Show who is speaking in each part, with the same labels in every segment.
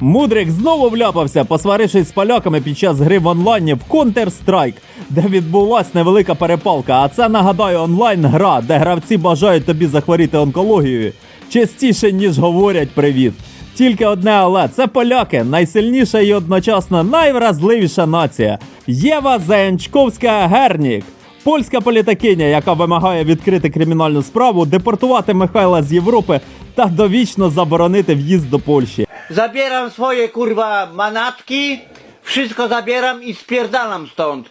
Speaker 1: Мудрик знову вляпався, посварившись з поляками під час гри в онлайні в Counter-Strike, де відбулась невелика перепалка. А це нагадаю онлайн-гра, де гравці бажають тобі захворіти онкологією частіше, ніж говорять привіт. Тільки одне але це поляки, найсильніша і одночасно найвразливіша нація. Єва Заянчковська Гернік. Польська політикиня, яка вимагає відкрити кримінальну справу, депортувати Михайла з Європи та довічно заборонити в'їзд до Польщі.
Speaker 2: Забірам своє курва манатки, wszystko забірам і спірдалам stąd.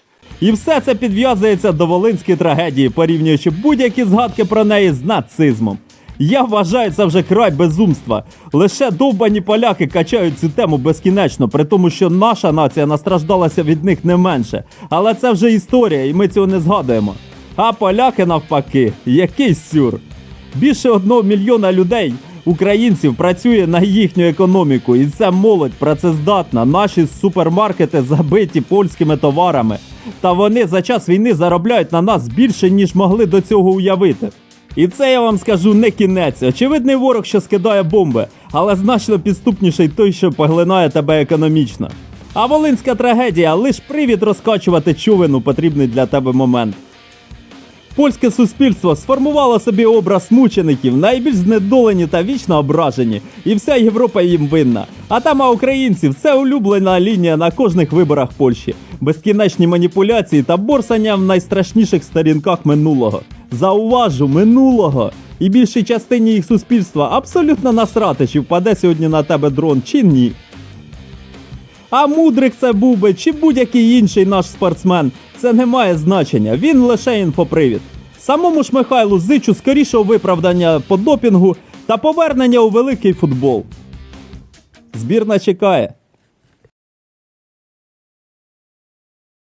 Speaker 1: І все це підв'язується до волинської трагедії, порівнюючи будь-які згадки про неї з нацизмом. Я вважаю це вже край безумства. Лише довбані поляки качають цю тему безкінечно, при тому, що наша нація настраждалася від них не менше. Але це вже історія, і ми цього не згадуємо. А поляки навпаки, який сюр. Більше одного мільйона людей, українців, працює на їхню економіку, і це молодь працездатна. Наші супермаркети забиті польськими товарами. Та вони за час війни заробляють на нас більше, ніж могли до цього уявити. І це я вам скажу не кінець. Очевидний ворог, що скидає бомби, але значно підступніший той, що поглинає тебе економічно. А волинська трагедія лиш привід розкачувати човен потрібний для тебе момент. Польське суспільство сформувало собі образ мучеників, найбільш знедолені та вічно ображені, і вся Європа їм винна. А тема українців це улюблена лінія на кожних виборах Польщі, безкінечні маніпуляції та борсання в найстрашніших сторінках минулого. Зауважу, минулого. І більшій частині їх суспільства абсолютно насрати, чи впаде сьогодні на тебе дрон, чи ні. А мудрик це був би чи будь-який інший наш спортсмен. Це не має значення, він лише інфопривід. Самому ж Михайлу зичу скорішого виправдання по допінгу та повернення у великий футбол. Збірна чекає.